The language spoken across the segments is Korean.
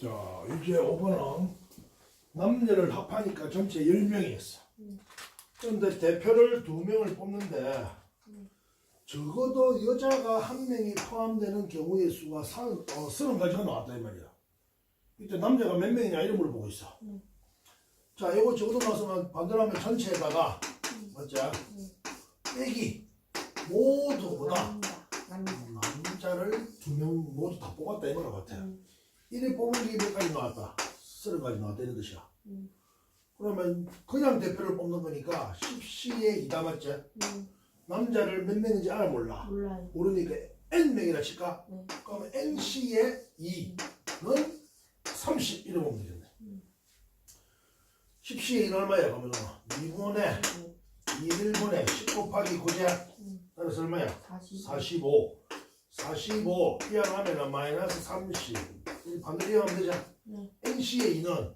자, 이제 5번은 남녀를 합하니까 전체 10명이었어. 그런데 대표를 두 명을 뽑는데 적어도 여자가 한 명이 포함되는 경우의 수가 사, 어, 30가지가 나왔다 이 말이야. 이때 남자가 몇 명이냐 이런 걸 보고 있어. 자, 이거 적어도 나서면 반대로 하면 전체에다가 맞지? 빼기 모두보다 남자. 남자를 두 명 모두 다 뽑았다 이거 같아. 음. 이래 뽑은 게 몇 가지 나왔다. 서른 가지 나왔다 이런 뜻이야. 음. 그러면 그냥 대표를 뽑는 거니까 10시에 2다 맞지? 음. 남자를 몇 명인지 알아 몰라. 몰라요. 모르니까 N명이라 칠까? 네. 그러면 NC의 2는 30 이래 보면 되겠네. 음. 10시에 2는 얼마야? 그러면 2분의 네. 2, 1분의 10 곱하기 9제 음. 따라서 얼마야? 40. 45 45 이항하면 마이너스 30 이 반대로 이항하면 되죠 네. NC의 2는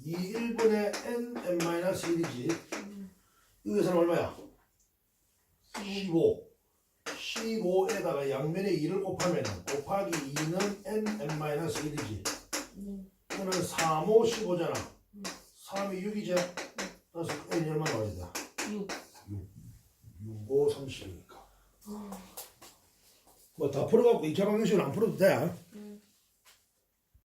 2 1분의 N N 마이너스 1이지 음. 여기서는 얼마야? 15 15에다가 양면에 2를 곱하면 곱하기 2는 N N 마이너스 1이지 네. 이거는 3, 5, 15잖아 음. 3이 6이지 그래서 N이 얼마 나와야 돼? 6. 6, 5, 30이니까 아. 뭐다 풀어갖고 2차 방정식은 안 풀어도 돼